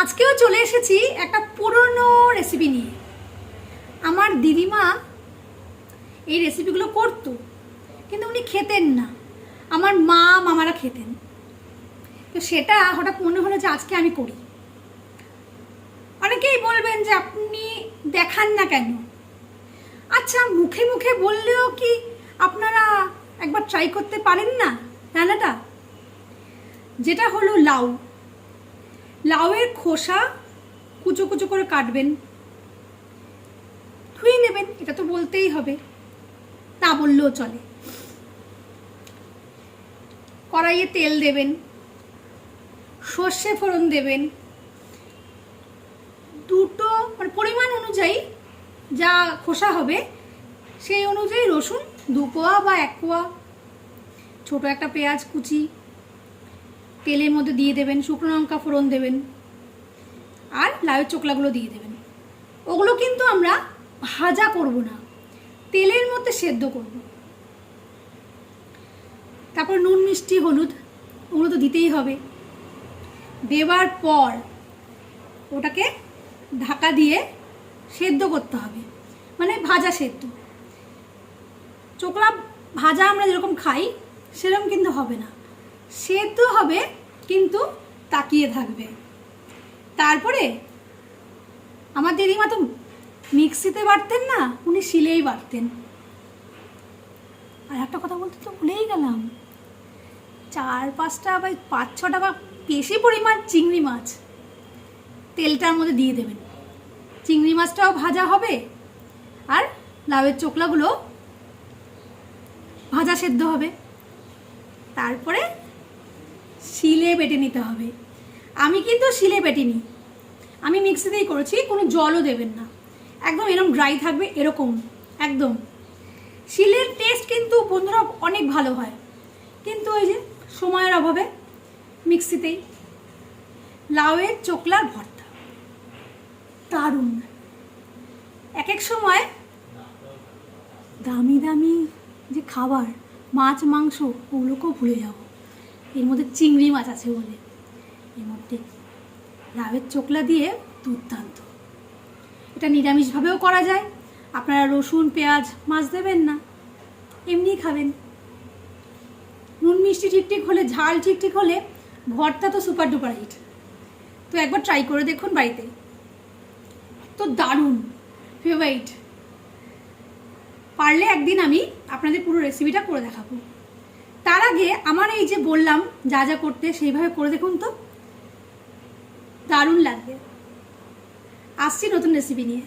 আজকেও চলে এসেছি একটা পুরনো রেসিপি নিয়ে। আমার দিদিমা এই রেসিপিগুলো করতো, কিন্তু উনি খেতেন না। আমার মা মামারা খেতেন। তো সেটা হঠাৎ মনে হলো যে আজকে আমি করি। অনেকেই বলবেন যে আপনি দেখান না কেন? আচ্ছা মুখে মুখে বললেও কি আপনারা একবার ট্রাই করতে পারেন না রান্নাটা? যেটা হলো লাউ। লাউয়ের খোসা কুচো কুচো করে কাটবেন। ধুয়ে নেবেন, এটা তো বলতেই হবে। না বললেও চলে। কড়াইয়ে তেল দেবেন, সর্ষে ফোড়ন দেবেন। দুটো মানে পরিমাণ অনুযায়ী যা খোসা হবে, সেই অনুযায়ী রসুন দু কোয়া বা এক কোয়া, ছোটো একটা পেঁয়াজ কুচি তেলের মধ্যে দিয়ে দেবেন, শুকনো লঙ্কা ফোড়ন দেবেন আর লাউয়ের চোকলাগুলো দিয়ে দেবেন। ওগুলো কিন্তু আমরা ভাজা করব না, তেলের মধ্যে সেদ্ধ করব। তারপর নুন, মিষ্টি, হলুদ, ওগুলো তো দিতেই হবে। দেওয়ার পর ওটাকে ঢাকা দিয়ে সেদ্ধ করতে হবে মানে ভাজা সেদ্ধ। চোকলা ভাজা আমরা যেরকম খাই, সেরকম কিন্তু হবে না। সেদ্ধ হবে, কিন্তু তাকিয়ে থাকবে। তারপরে আমার দিদিমা তো মিক্সিতে বাটতেন না, উনি শিলেই বাটতেন আর একটা কথা বলতে তো ভুলেই গেলাম। চার পাঁচটা বা পাঁচ ছটা বা বেশি পরিমাণ চিংড়ি মাছ তেলটার মধ্যে দিয়ে দেবেন। চিংড়ি মাছটাও ভাজা হবে, আর লাউয়ের চোকলাগুলো ভাজা সেদ্ধ হবে। তারপরে শিলে বেটে নিতে হবে। আমি কিন্তু শিলে বেটিনি। আমি মিক্সিতেই করেছি, কোনো জলও দেবেন না। একদম এরকম ড্রাই থাকবে, এরকম, একদম। শিলের টেস্ট কিন্তু বন্ধুরা অনেক ভালো হয়। কিন্তু ওই যে সময়ের অভাবে মিক্সিতেই লাউয়ের চোকলার ভর্তা। দারুণ। এক এক সময় দামি দামি যে খাবার, মাছ, মাংস, ওগুলোকেও ভুলে যাব। এর মধ্যে চিংড়ি মাছ আছে বলে। এর মধ্যে লাউয়ের চোকলা দিয়ে দুর্দান্ত। এটা নিরামিষভাবেও করা যায়। আপনারা রসুন, পেঁয়াজ, মাছ দেবেন না। এমনিই খাবেন। নুন মিষ্টি ঠিক ঠিক হলে, ঝাল ঠিক ঠিক হলে ভর্তা তো সুপার ডুপার হিট তো একবার ট্রাই করে দেখুন বাড়িতে। তো দারুণ। ফেভারিট পারলে একদিন আমি আপনাদের পুরো রেসিপিটা করে দেখাবো। তার আগে আমার এই যে বললাম, যা যা করতে সেইভাবে করে দেখুন তো। দারুণ লাগবে। আসছি নতুন রেসিপি নিয়ে।